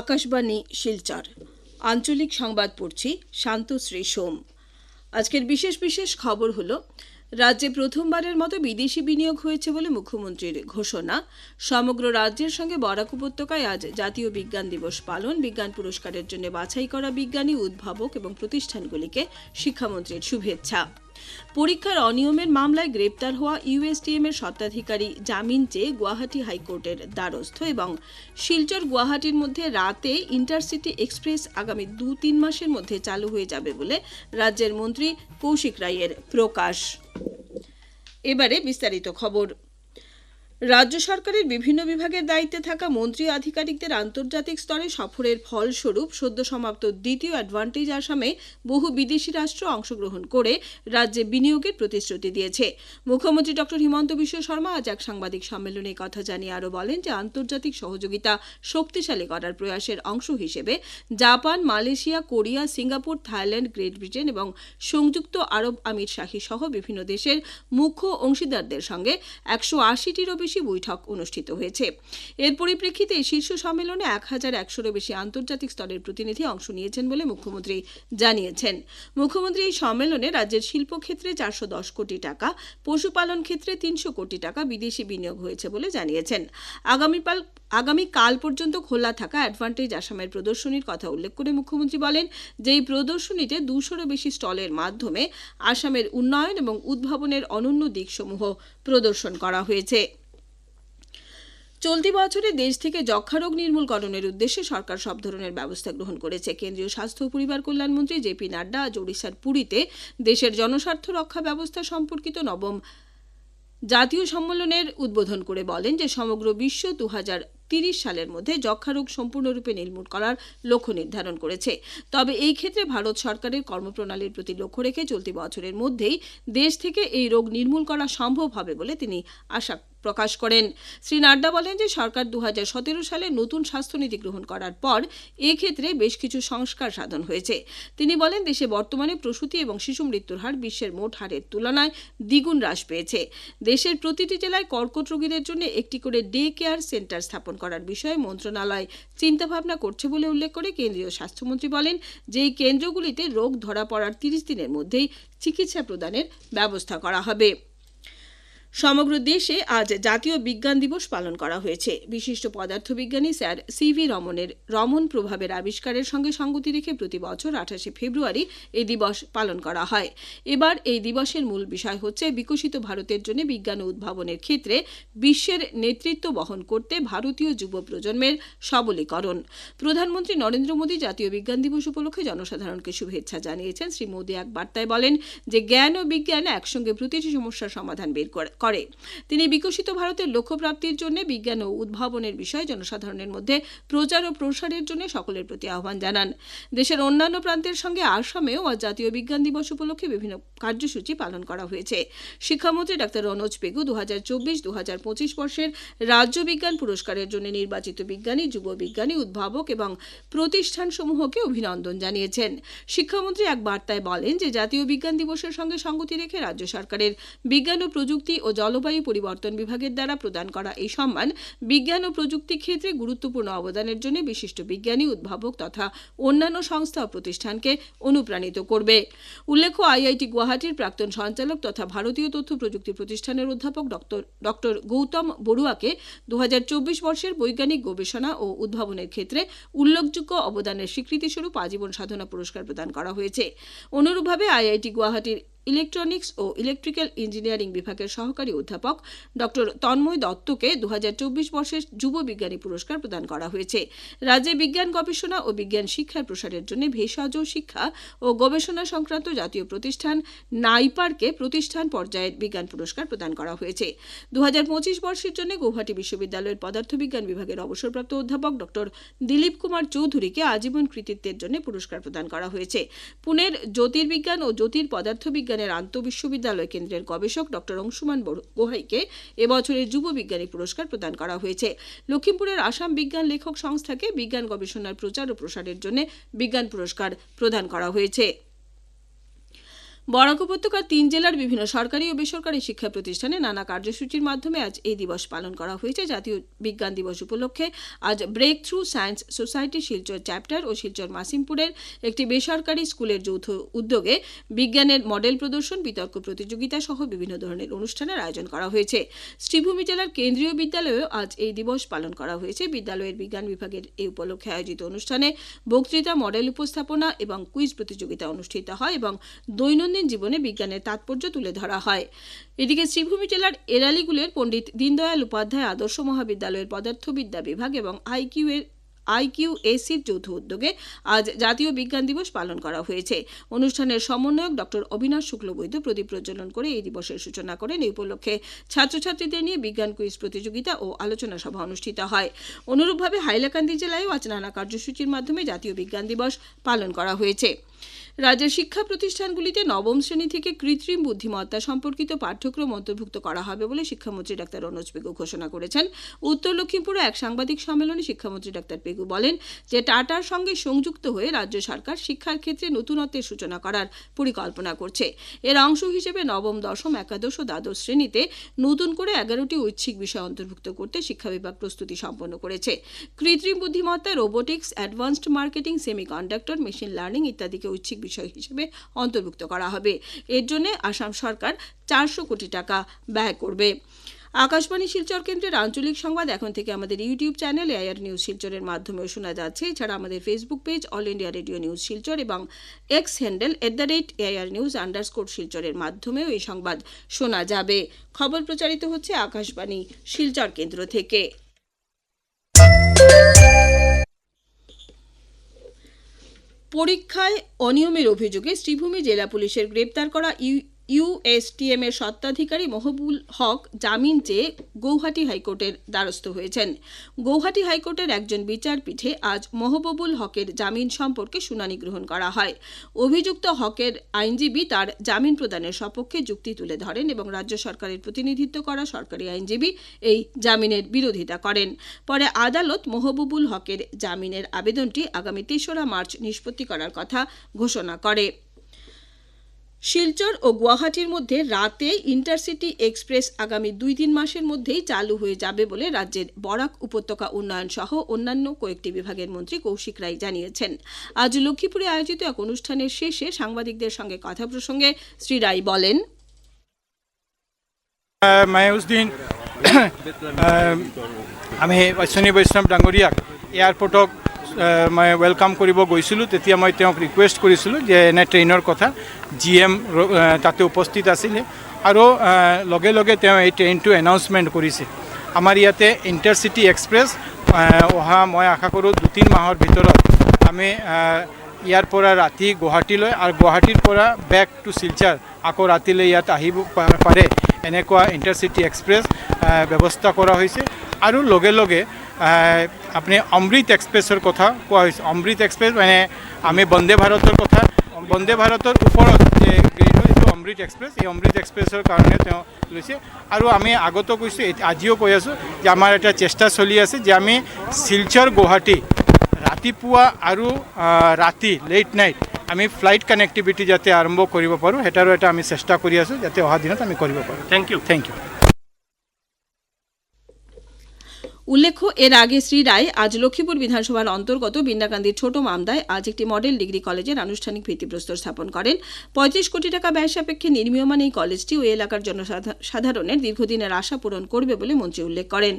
আকাশবাণী, শিলচর। আঞ্চলিক সংবাদ পড়ছি শান্তশ্রী সোম। আজকের বিশেষ বিশেষ খবর হলো, রাজ্যে প্রথমবারের মতো বিদেশি বিনিয়োগ হয়েছে বলে মুখ্যমন্ত্রীর ঘোষণা। সমগ্র রাজ্যের সঙ্গে বরাক উপত্যকায় আজ জাতীয় বিজ্ঞান দিবস পালন, বিজ্ঞান পুরস্কারের জন্য বাছাই করা বিজ্ঞানী, উদ্ভাবক এবং প্রতিষ্ঠানগুলিকে শিক্ষামন্ত্রীর শুভেচ্ছা। পরীক্ষার অনিয়মের মামলায় গ্রেপ্তার হওয়া ইউএসটিএম এর স্বত্বাধিকারী জামিন চেয়ে গুয়াহাটি হাইকোর্টের দ্বারস্থ এবং শিলচর গুয়াহাটির মধ্যে রাতে ইন্টারসিটি এক্সপ্রেস আগামী দু তিন মাসের মধ্যে চালু হয়ে যাবে বলে রাজ্যের মন্ত্রী কৌশিক রায়ের প্রকাশ। এবারে বিস্তারিত খবর। রাজ্য সরকারের বিভিন্ন বিভাগের দায়িত্বে থাকা মন্ত্রী আধিকারিকদের আন্তর্জাতিক স্তরে সফরের ফলস্বরূপ সদ্য সমাপ্ত দ্বিতীয় অ্যাডভান্টেজ আসামে বহু বিদেশি রাষ্ট্র অংশগ্রহণ করে রাজ্যে বিনিয়োগের প্রতিশ্রুতি দিয়েছে। মুখ্যমন্ত্রী ডক্টর হিমন্ত বিশ্ব শর্মা আজ এক সাংবাদিক সম্মেলনে কথা জানিয়ে আরও বলেন যে আন্তর্জাতিক সহযোগিতা শক্তিশালী করার প্রয়াসের অংশ হিসেবে Japan, Malaysia, Korea, Singapore, Thailand, Great Britain এবং সংযুক্ত আরব আমির শাহী সহ বিভিন্ন দেশের মুখ্য অংশীদারদের সঙ্গে একশো আশিটিরও বেশি বৈঠক অনুষ্ঠিত হয়েছে। এর পরিপ্রেক্ষিতে শীর্ষ সম্মেলনে এক হাজার একশোরও বেশি আন্তর্জাতিক স্তরের প্রতিনিধি অংশ নিয়েছেন বলে মুখ্যমন্ত্রী জানিয়েছেন। মুখ্যমন্ত্রী এই সম্মেলনে রাজ্যের শিল্পক্ষেত্রে চারশো দশ কোটি টাকা, পশুপালন ক্ষেত্রে তিনশো কোটি টাকা, বিদেশি বিনিয়োগ হয়েছে বলে জানিয়েছেন। আগামীকাল আগামী কাল পর্যন্ত খোলা থাকা অ্যাডভান্টেজ আসামের প্রদর্শনীর কথা উল্লেখ করে মুখ্যমন্ত্রী বলেন যে এই প্রদর্শনীতে দুশোরও বেশি স্টলের মাধ্যমে আসামের উন্নয়ন এবং উদ্ভাবনের অনন্য দিকসমূহ প্রদর্শন করা হয়েছে। চলতি বছরে দেশ থেকে যক্ষা রোগ নির্মূলকরণের উদ্দেশ্যে সরকার সব ধরনের ব্যবস্থা গ্রহণ করেছে। কেন্দ্রীয় স্বাস্থ্য ও পরিবার কল্যাণমন্ত্রী জেপি নাড্ডা আজ ওড়িশার পুরীতে দেশের জনস্বার্থ রক্ষা ব্যবস্থা সম্পর্কিত নবম জাতীয় সম্মেলনের উদ্বোধন করে বলেন যে সমগ্র বিশ্ব দু হাজার তিরিশ সালের মধ্যে যক্ষা রোগ সম্পূর্ণরূপে নির্মূল করার লক্ষ্য নির্ধারণ করেছে। তবে এই ক্ষেত্রে ভারত সরকারের কর্মপ্রণালীর প্রতি লক্ষ্য রেখে চলতি বছরের মধ্যেই দেশ থেকে এই রোগ নির্মূল করা সম্ভব হবে বলে তিনি আশা প্রকাশ করেন। শ্রী নাড্ডা বলেন যে, সরকার দু হাজার সতেরো সালে নতুন স্বাস্থ্যনীতি গ্রহণ করার পর এক্ষেত্রে বেশ কিছু সংস্কার সাধন হয়েছে। তিনি বলেন, দেশে বর্তমানে প্রসূতি এবং শিশু মৃত্যুর হার বিশ্বের মোট হারের তুলনায় দ্বিগুণ হ্রাস পেয়েছে। দেশের প্রতিটি জেলায় কর্কট রোগীদের জন্য একটি করে ডে কেয়ার সেন্টার স্থাপন করার বিষয়ে মন্ত্রণালয় চিন্তাভাবনা করছে বলে উল্লেখ করে কেন্দ্রীয় স্বাস্থ্যমন্ত্রী বলেন যে এই কেন্দ্রগুলিতে রোগ ধরা পড়ার তিরিশ দিনের মধ্যেই চিকিৎসা প্রদানের ব্যবস্থা করা হবে। সমগ্র দেশে আজ জাতীয় বিজ্ঞান দিবস পালন করা হয়েছে। বিশিষ্ট পদার্থবিজ্ঞানী স্যার সিভি রমনের রমন প্রভাবের আবিষ্কারের সঙ্গে সঙ্গতি রেখে প্রতি বছর আঠাশে ফেব্রুয়ারি এই দিবস পালন করা হয়। এবার এই দিবসের মূল বিষয় হচ্ছে বিকশিত ভারতের জন্য বিজ্ঞান উদ্ভাবনের ক্ষেত্রে বিশ্বের নেতৃত্ব বহন করতে ভারতীয় যুব প্রজন্মের সবলীকরণ। প্রধানমন্ত্রী নরেন্দ্র মোদী জাতীয় বিজ্ঞান দিবস উপলক্ষে জনসাধারণকে শুভেচ্ছা জানিয়েছেন। শ্রী মোদী এক বার্তায় বলেন যে, জ্ঞান ও বিজ্ঞান একসঙ্গে প্রতিটি সমস্যার সমাধান বের করে করে। তিনি বিকশিত ভারতের লক্ষ্যপ্রাপ্তির জন্য বিজ্ঞান ও উদ্ভাবনের বিষয়ে জনসাধারণের মধ্যে প্রচার ও প্রসারের জন্য সকলের প্রতি আহ্বান জানান। দেশের অন্যান্য প্রান্তের সঙ্গে আসামেও আজ জাতীয় বিজ্ঞান দিবস উপলক্ষে বিভিন্ন কার্যসূচি পালন করা হয়েছে। শিক্ষামন্ত্রী ডাক্তার রনোজ পেগু দু হাজার চব্বিশ পঁচিশ বর্ষের রাজ্য বিজ্ঞান পুরস্কারের জন্য নির্বাচিত বিজ্ঞানী, যুব বিজ্ঞানী, উদ্ভাবক এবং প্রতিষ্ঠানসমূহকে অভিনন্দন জানিয়েছেন। শিক্ষামন্ত্রী এক বার্তায় বলেন যে, জাতীয় বিজ্ঞান দিবসের সঙ্গে সঙ্গতি রেখে রাজ্য সরকারের বিজ্ঞান ও প্রযুক্তি ও জলবায়ু পরিবর্তন বিভাগের দ্বারা প্রদান করা এই সম্মান বিজ্ঞান ও প্রযুক্তি ক্ষেত্রে গুরুত্বপূর্ণ অবদানের জন্য বিশিষ্ট বিজ্ঞানী, উদ্ভাবক তথা অন্যান্য সংস্থা ও প্রতিষ্ঠানকে অনুপ্রাণিত করবে। উল্লেখ্য, আইআইটি গুয়াহাটির প্রাক্তন সঞ্চালক তথা ভারতীয় তথ্য প্রযুক্তি প্রতিষ্ঠানের অধ্যাপক ডক্টর ডক্টর গৌতম বড়ুয়াকে দু হাজার চব্বিশ বর্ষের বৈজ্ঞানিক গবেষণা ও উদ্ভাবনের ক্ষেত্রে উল্লেখযোগ্য অবদানের স্বীকৃতিস্বরূপ আজীবন সাধনা পুরস্কার প্রদান করা হয়েছে। অনুরূপভাবে আইআইটি গুয়াহাটির ইলেকট্রনিক্স ও ইলেকট্রিক্যাল ইঞ্জিনিয়ারিং বিভাগের সহকারী অধ্যাপক ডক্টর তন্ময় দত্তকে দুহাজার চব্বিশ বর্ষের যুব বিজ্ঞানী পুরস্কার প্রদান করা হয়েছে। রাজ্যে বিজ্ঞান গবেষণা ও বিজ্ঞান শিক্ষার প্রসারের জন্য ভেষজ শিক্ষা ও গবেষণা সংক্রান্ত জাতীয় প্রতিষ্ঠান নাইপারকে প্রতিষ্ঠান পর্যায়ের বিজ্ঞান পুরস্কার প্রদান করা হয়েছে। দু হাজার পঁচিশ বর্ষের জন্য গৌহাটি বিশ্ববিদ্যালয়ের পদার্থবিজ্ঞান বিভাগের অবসরপ্রাপ্ত অধ্যাপক ডক্টর দিলীপ কুমার চৌধুরীকে আজীবন কৃতিত্বের জন্য পুরস্কার প্রদান করা হয়েছে। পুনের জ্যোতির্বিজ্ঞান ও জ্যোতির পদার্থবিজ্ঞান বিজ্ঞানের আন্তঃবিশ্ববিদ্যালয় কেন্দ্রের গবেষক ডক্টর অংশুমান গোহাইকে এবছরের যুব বিজ্ঞানী পুরস্কার প্রদান করা হয়েছে। লক্ষ্মীপুরের আসাম বিজ্ঞান লেখক সংস্থাকে বিজ্ঞান গবেষণার প্রচার ও প্রসারের জন্য বিজ্ঞান পুরস্কার প্রদান করা হয়েছে। বরাক উপত্যকার তিন জেলার বিভিন্ন সরকারি ও বেসরকারি শিক্ষা প্রতিষ্ঠানে নানা কার্যসূচির মাধ্যমে আজ এই দিবস পালন করা হয়েছে। জাতীয় বিজ্ঞান দিবস উপলক্ষে আজ breakthrough science society Silchar chapter ও শিলচর মাসিমপুরের একটি বেসরকারি স্কুলের যৌথ উদ্যোগে বিজ্ঞানের মডেল প্রদর্শন, বিতর্ক প্রতিযোগিতা সহ বিভিন্ন ধরনের অনুষ্ঠানের আয়োজন করা হয়েছে। শ্রীভূমি জেলার কেন্দ্রীয় বিদ্যালয়েও আজ এই দিবস পালন করা হয়েছে। বিদ্যালয়ের বিজ্ঞান বিভাগের এই উপলক্ষে আয়োজিত অনুষ্ঠানে বক্তৃতা, মডেল উপস্থাপনা এবং কুইজ প্রতিযোগিতা অনুষ্ঠিত হয় এবং দৈনন্দিন জীবনে বিজ্ঞানের তাৎপর্য তুলে ধরা হয়। এদিকে শ্রীভূমি জেলার এরালিগুলের পণ্ডিত দীনদয়াল উপাধ্যায় আদর্শ মহাবিদ্যালয়ের পদার্থবিদ্যা বিভাগ এবং আইকিউ এর আইকিউএসির যৌথ উদ্যোগে আজ জাতীয় বিজ্ঞান দিবস পালন করা হয়েছে। অনুষ্ঠানের সমন্বয়ক ডক্টর অবিনাশ শুক্লবৈদ্য প্রদীপ প্রজ্বলন করে এই দিবসের সূচনা করেন। এই উপলক্ষে ছাত্রছাত্রীদের নিয়ে বিজ্ঞান কুইজ প্রতিযোগিতা ও আলোচনা সভা অনুষ্ঠিত হয়। অনুরূপভাবে হাইলাকান্দি জেলায়ও আজ নানা কার্যসূচির মাধ্যমে জাতীয় বিজ্ঞান দিবস পালন করা হয়েছে। রাজ্যের শিক্ষা প্রতিষ্ঠানগুলিতে নবম শ্রেণি থেকে কৃত্রিম বুদ্ধিমত্তা সম্পর্কিত পাঠ্যক্রম অন্তর্ভুক্ত করা হবে বলে শিক্ষামন্ত্রী ডাক্তার রনোজ পেগু ঘোষণা করেছেন। উত্তর লক্ষ্মীপুরে এক সাংবাদিক সম্মেলনে শিক্ষামন্ত্রী ডাক্তার পেগু বলেন যে, টাটার সঙ্গে সংযুক্ত হয়ে রাজ্য সরকার শিক্ষার ক্ষেত্রে নতুনত্বের সূচনা করার পরিকল্পনা করছে। এর অংশ হিসেবে নবম, দশম, একাদশ ও দ্বাদশ শ্রেণীতে নতুন করে এগারোটি ঐচ্ছিক বিষয় অন্তর্ভুক্ত করতে শিক্ষা বিভাগ প্রস্তুতি সম্পন্ন করেছে। কৃত্রিম বুদ্ধিমত্তা, robotics, advanced marketing, semiconductor, machine learning ইত্যাদিকে ঐচ্ছিক বিষয় হিসেবে অন্তর্ভুক্ত করা হবে। এর জন্য আসাম সরকার চারশো কোটি টাকা ব্যয় করবে। আকাশবাণী শিলচর কেন্দ্রের আঞ্চলিক সংবাদ এখন থেকে আমাদের ইউটিউব চ্যানেল এআইআর নিউজ শিলচরের মাধ্যমেও শোনা যাচ্ছে। এছাড়া আমাদের Facebook page all India radio news Silchar এবং X handle at the rate AIR news underscore শিলচরের মাধ্যমেও এই সংবাদ শোনা যাবে। খবর প্রচারিত হচ্ছে আকাশবাণী শিলচর কেন্দ্র থেকে। পরীক্ষায় অনিয়মের অভিযোগে শ্রীভূমি জেলা পুলিশের গ্রেপ্তার করা ইউ ইউএসটিএম এর স্বত্বাধিকারী মহবুল হক জামিন চেয়ে গৌহাটি হাইকোর্টের দ্বারস্থ হয়েছেন। গৌহাটি হাইকোর্টের একজন বিচারপীঠে আজ মহবুবুল হকের জামিন সম্পর্কে শুনানি গ্রহণ করা হয়। অভিযুক্ত হকের আইনজীবী তার জামিন প্রদানের সপক্ষে যুক্তি তুলে ধরেন এবং রাজ্য সরকারের প্রতিনিধিত্ব করা সরকারি আইনজীবী এই জামিনের বিরোধিতা করেন। পরে আদালত মহবুবুল হকের জামিনের আবেদনটি আগামী তেসরা মার্চ নিষ্পত্তি করার কথা ঘোষণা করে। শিলচর ও গুয়াহাটির মধ্যে রাতে ইন্টারসিটি এক্সপ্রেস আগামী দুই তিন মাসের মধ্যেই চালু হয়ে যাবে বলে রাজ্যের বরাক উপত্যকা উন্নয়ন সহ অন্যান্য কয়েকটি বিভাগের মন্ত্রী কৌশিক রায় জানিয়েছেন। আজ লক্ষ্মীপুরে আয়োজিত এক অনুষ্ঠানের শেষে সাংবাদিকদের সঙ্গে কথা প্রসঙ্গে শ্রী রায় বলেন আমি বৈষ্ণৱ ডাঙৰীয়াক এয়াৰপৰ্টক আহ, মই ৱেলকাম কৰিব গৈছিলোঁ। তেতিয়া মই তেওঁক ৰিকুৱেষ্ট কৰিছিলোঁ যে এনে ট্ৰেইনৰ কথা। জি এম তাতে উপস্থিত আছিলে। আৰু লগে লগে তেওঁ এই ট্ৰেইনটো এনাউন্সমেণ্ট কৰিছে। আমাৰ ইয়াতে ইণ্টাৰচিটি এক্সপ্ৰেছ অহা মই আশা কৰোঁ দুই মাহৰ ভিতৰত আমি ইয়াৰ পৰা ৰাতি গুৱাহাটীলৈ আৰু গুৱাহাটীৰ পৰা বেক টু শিলচাৰ আকৌ ৰাতিলৈ ইয়াত আহিব পাৰে। এনেকুৱা ইণ্টাৰচিটি এক্সপ্ৰেছ ব্যৱস্থা কৰা হৈছে। আৰু লগে লগে আপুনি অমৃত এক্সপ্ৰেছৰ কথা কোৱা হৈছে। অমৃত এক্সপ্ৰেছ মানে আমি বন্দে ভাৰতৰ কথা। বন্দে ভাৰতৰ ওপৰত যে এইটো অমৃত এক্সপ্ৰেছ। এই অমৃত এক্সপ্ৰেছৰ কাৰণে তেওঁ লৈছে। আৰু আমি আগতো কৈছোঁ আজিও কৈ আছোঁ যে আমাৰ এটা চেষ্টা চলি আছে যে আমি শিলচৰ গুৱাহাটী ৰাতিপুৱা আৰু ৰাতি লেট নাইট আমি ফ্লাইট কানেক্টিভিটি যাতে আৰম্ভ কৰিব পাৰোঁ সেইটাৰো এটা আমি চেষ্টা কৰি আছোঁ যাতে অহা দিনত আমি কৰিব পাৰোঁ। থ্যাংক ইউ থেংক ইউ উল্লেখ্য, এর আগে শ্রী রায় আজ লক্ষ্মীপুর বিধানসভার অন্তর্গত বিন্দাকান্দির ছোট মামদায় আজ একটি মডেল ডিগ্রি কলেজের আনুষ্ঠানিক ভিত্তিপ্রস্তর স্থাপন করেন। পঁয়ত্রিশ কোটি টাকা ব্যয় সাপেক্ষে নির্মীয়মান এই কলেজটি ওই এলাকার জনসাধারণের দীর্ঘদিনের আশা পূরণ করবে বলে মন্ত্রী উল্লেখ করেন।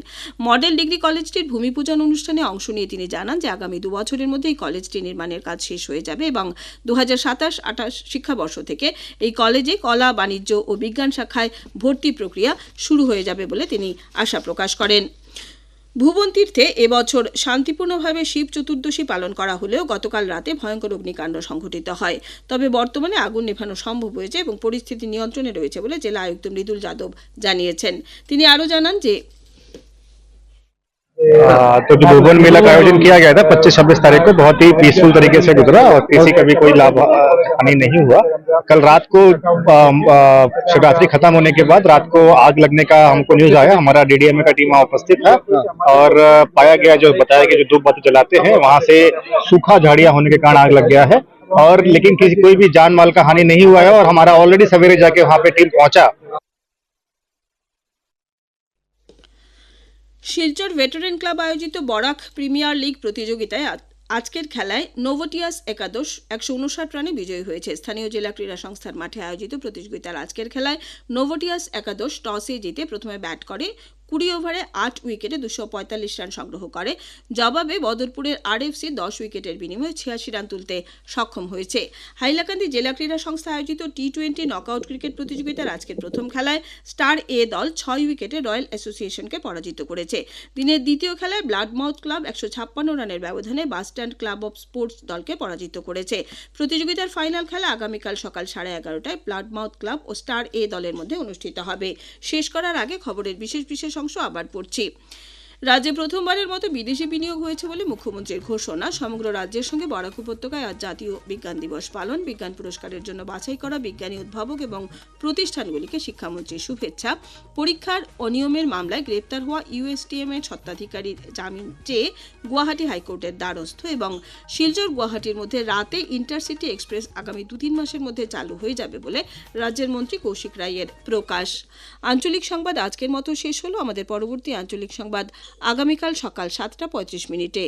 মডেল ডিগ্রি কলেজটির ভূমিপূজন অনুষ্ঠানে অংশ নিয়ে তিনি জানান যে আগামী দু বছরের মধ্যে এই কলেজটি নির্মাণের কাজ শেষ হয়ে যাবে এবং দু হাজার সাতাশ আঠাশ শিক্ষাবর্ষ থেকে এই কলেজে কলা, বাণিজ্য ও বিজ্ঞান শাখায় ভর্তি প্রক্রিয়া শুরু হয়ে যাবে বলে তিনি আশা প্রকাশ করেন। ভুবন তীর্থে এবছর শান্তিপূর্ণভাবে শিব চতুর্দশী পালন করা হলেও গতকাল রাতে ভয়ঙ্কর অগ্নিকাণ্ড সংঘটিত হয়। তবে বর্তমানে আগুন নেভানো সম্ভব হয়েছে এবং পরিস্থিতি নিয়ন্ত্রণে রয়েছে বলে জেলা আয়ুক্ত মৃদুল যাদব জানিয়েছেন। তিনি আরও জানান যে आ, तो जो भुवन मेला का आयोजन किया गया था 25 छब्बीस तारीख को बहुत ही पीसफुल तरीके से गुजरा और किसी का भी कोई लाभ हानि नहीं हुआ। कल रात को शिवरात्रि खत्म होने के बाद रात को आग लगने का हमको न्यूज़ आया। हमारा डीडीएमए का टीम वहाँ उपस्थित था और पाया गया जो बताया गया जो धूप बत्ती जलाते हैं वहाँ से सूखा झाड़ियाँ होने के कारण आग लग गया है। और लेकिन किसी कोई भी जान माल का हानि नहीं हुआ है और हमारा ऑलरेडी सवेरे जाके वहाँ पे टीम पहुँचा। শিলচর ভেটারেন ক্লাব আয়োজিত বরাক প্রিমিয়ার লিগ প্রতিযোগিতায় আজকের খেলায় নোভোটিয়াস একাদশ একশো উনষাট রানে বিজয়ী হয়েছে। স্থানীয় জেলা ক্রীড়া সংস্থার মাঠে আয়োজিত প্রতিযোগিতার আজকের খেলায় নোভোটিয়াস একাদশ টসে জিতে প্রথমে ব্যাট করে কুড়ি ওভারে আট উইকেটে দুশো রান সংগ্রহ করে। জবাবে বদরপুরের আরএফসি দশ উইকেটের বিনিময়ে ছিয়াশি রান তুলতে সক্ষম হয়েছে। হাইলাকান্দি জেলা ক্রীড়া সংস্থা আয়োজিত টি টোয়েন্টি নকআউট ক্রিকেট প্রতিযোগিতার আজকের প্রথম খেলায় স্টার এ দল ছয় উইকেটে রয়্যাল অ্যাসোসিয়েশনকে পরাজিত করেছে। দিনের দ্বিতীয় খেলায় ব্লাডমাউথ ক্লাব একশো ছাপ্পান্ন রানের ব্যবধানে বাসস্ট্যান্ড ক্লাব অফ স্পোর্টস দলকে পরাজিত করেছে। প্রতিযোগিতার ফাইনাল খেলা আগামীকাল সকাল সাড়ে এগারোটায় ব্লাডমাউথ ক্লাব ও স্টার এ দলের মধ্যে অনুষ্ঠিত হবে। শেষ করার আগে খবরের বিশেষ বিশেষ অংশ আবার পড়ছি। রাজ্যে প্রথমবারের মতো বিদেশি বিনিয়োগ হয়েছে বলে মুখ্যমন্ত্রীর ঘোষণা। সমগ্র রাজ্যের সঙ্গে বরাক উপত্যকায় আজ জাতীয় বিজ্ঞান দিবস পালন, বিজ্ঞান পুরস্কারের জন্য বাছাই করা বিজ্ঞানী উদ্ভাবক এবং প্রতিষ্ঠানগুলিকে শিক্ষামন্ত্রীর শুভেচ্ছা। পরীক্ষার অনিয়মের মামলায় গ্রেপ্তার হওয়া ইউএসটিএম এর স্বত্বাধিকারীর জামিন চেয়ে গুয়াহাটি হাইকোর্টের দ্বারস্থ এবং শিলচর গুয়াহাটির মধ্যে রাতে ইন্টারসিটি এক্সপ্রেস আগামী দু তিন মাসের মধ্যে চালু হয়ে যাবে বলে রাজ্যের মন্ত্রী কৌশিক রায়ের প্রকাশ। আঞ্চলিক সংবাদ আজকের মতো শেষ হলো। আমাদের পরবর্তী আঞ্চলিক সংবাদ আগামীকাল সকাল সাতটা পঁয়ত্রিশ মিনিটে।